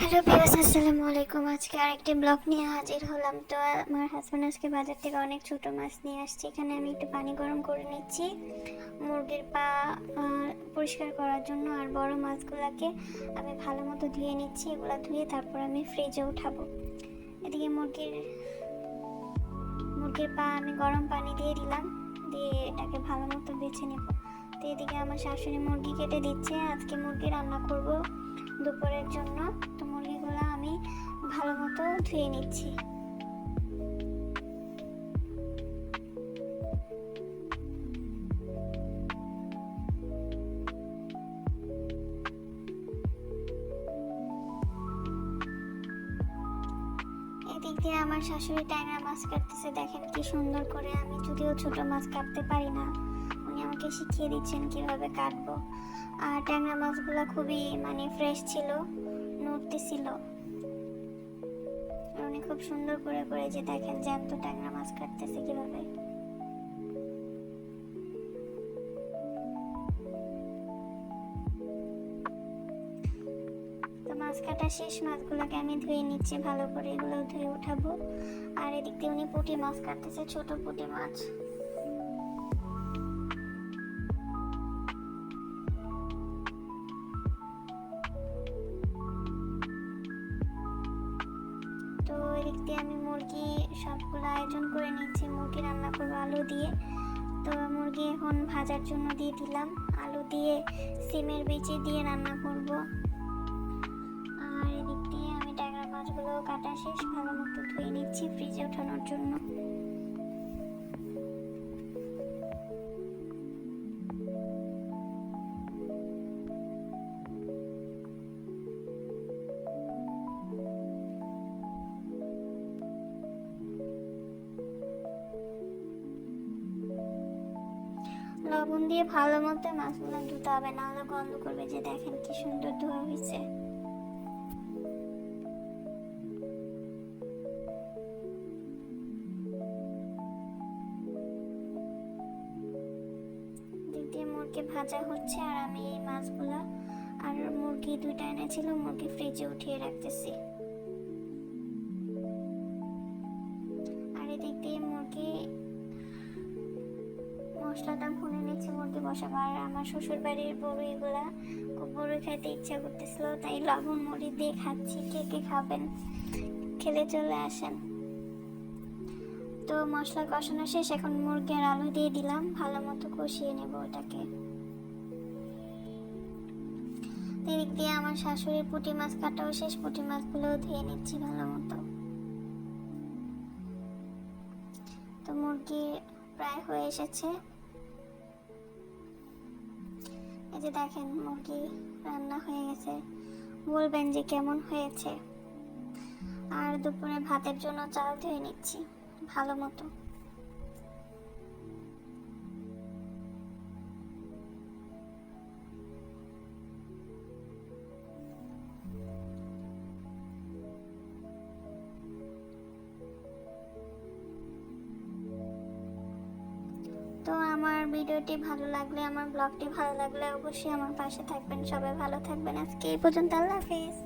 Hello বিয়াস আসসালামু আলাইকুম। আজকে আরেকটি ব্লগ নিয়ে হাজির হলাম। তো আমার হাজব্যান্ড আজকে বাজার থেকে অনেক ছোট মাছ নিয়ে আসছে। এখানে আমি একটু পানি গরম করে নিচ্ছি। মুরগির পা পরিষ্কার করার জন্য আর বড় মাছগুলোকে আমি ভালো মতো ধুয়ে নিচ্ছি। এগুলো ধুয়ে তারপর আমি ফ্রিজে উঠাবো। এদিকে মুরগির মুরগির পা আমি গরম পানি দিয়ে দিলাম। দিয়ে এটাকে ভালো মতো বেছে নেব। তো এদিকে আমার শাশুড়ি মুরগি কেটে দিচ্ছে। আজকে মুরগি রান্না করব। দুপুরের জন্য তো মুরগিগুলো আমি ভালো মতো ধুয়ে নিচ্ছি। এদিক দিয়ে আমার শাশুড়ি ট্যাংরা মাছ কাটতেছে। দেখেন কি সুন্দর করে আমি যদিও ছোট মাছ কাটতে পারি না। উনি আমাকে শিখিয়ে দিচ্ছেন কীভাবে কাটবো। আর ট্যাংরা মাছগুলো খুবই মানে ফ্রেশ ছিল, নড়তে ছিল। উনি খুব সুন্দর করে করে যে দেখেন জ্যান্ত ট্যাংরা মাছ কাটতেছে কীভাবে। মাছ কাটা শেষ, মাছগুলোকে আমি ধুয়ে নিচ্ছি, ভালো করে এগুলো ধুয়ে উঠাবো। আর এদিক দিয়ে উনি পুঁটি মাছ কাটতেছে, ছোট পুঁটি মাছ। তো এদিক দিয়ে আমি মুরগি সবগুলো আয়োজন করে নিচ্ছি মুরগি রান্না করব আলু দিয়ে। তো মুরগি এখন ভাজার জন্য দিয়ে দিলাম। আলু দিয়ে সিমের বেচে দিয়ে রান্না করব। আর এদিক দিয়ে আমি ট্যাংরা মাছগুলো কাটা শেষ। ভালো মতো ধুয়ে নিচ্ছি ফ্রিজে ওঠানোর জন্য। লবণ দিয়ে ভালো মতো মাছগুলো ধুতে হবে, নাহলে গন্ধ করবে যে দেখেন কি সুন্দর ধোয়া হয়েছে। দিয়ে মুরগি ভাজা হচ্ছে আর আমি এই মাছগুলা আর মুরগি দুইটা এনেছিল, মুরগি ফ্রিজে উঠিয়ে রাখতেছি। আর এদিক দিয়ে মুরগি মশলাটা ভুনে বসাবো আর আমার শ্বশুর বাড়ির খুব বড়ি খাইতে ইচ্ছা করতেছিল, তাই লবণ মুড়ি দিয়ে খাচ্ছি, কে কে খাবেন? খেলে চলে আসেন। তো মশলা কষানো শেষ, এখন মুরগি আর আলু দিয়ে দিলাম, ভালো মতো কষিয়ে নেব ওটাকে। এদিক দিয়ে আমার শাশুড়ির পুঁটি মাছ কাটাও শেষ, পুঁটি মাছগুলোও ধুয়ে নিচ্ছি ভালো মতো। তো মুরগি প্রায় হয়ে এসেছে। এই যে দেখেন মুরগি রান্না হয়ে গেছে, বলবেন যে কেমন হয়েছে। আর দুপুরে ভাতের জন্য চাল ধুয়ে নিচ্ছি, ভালো মতো। আমার ভিডিওটি ভালো লাগলে, আমার ব্লগটি ভালো লাগলে অবশ্যই আমার পাশে থাকবেন। সবাই ভালো থাকবেন। আজকে এই পর্যন্ত, আল্লাহ হাফিজ।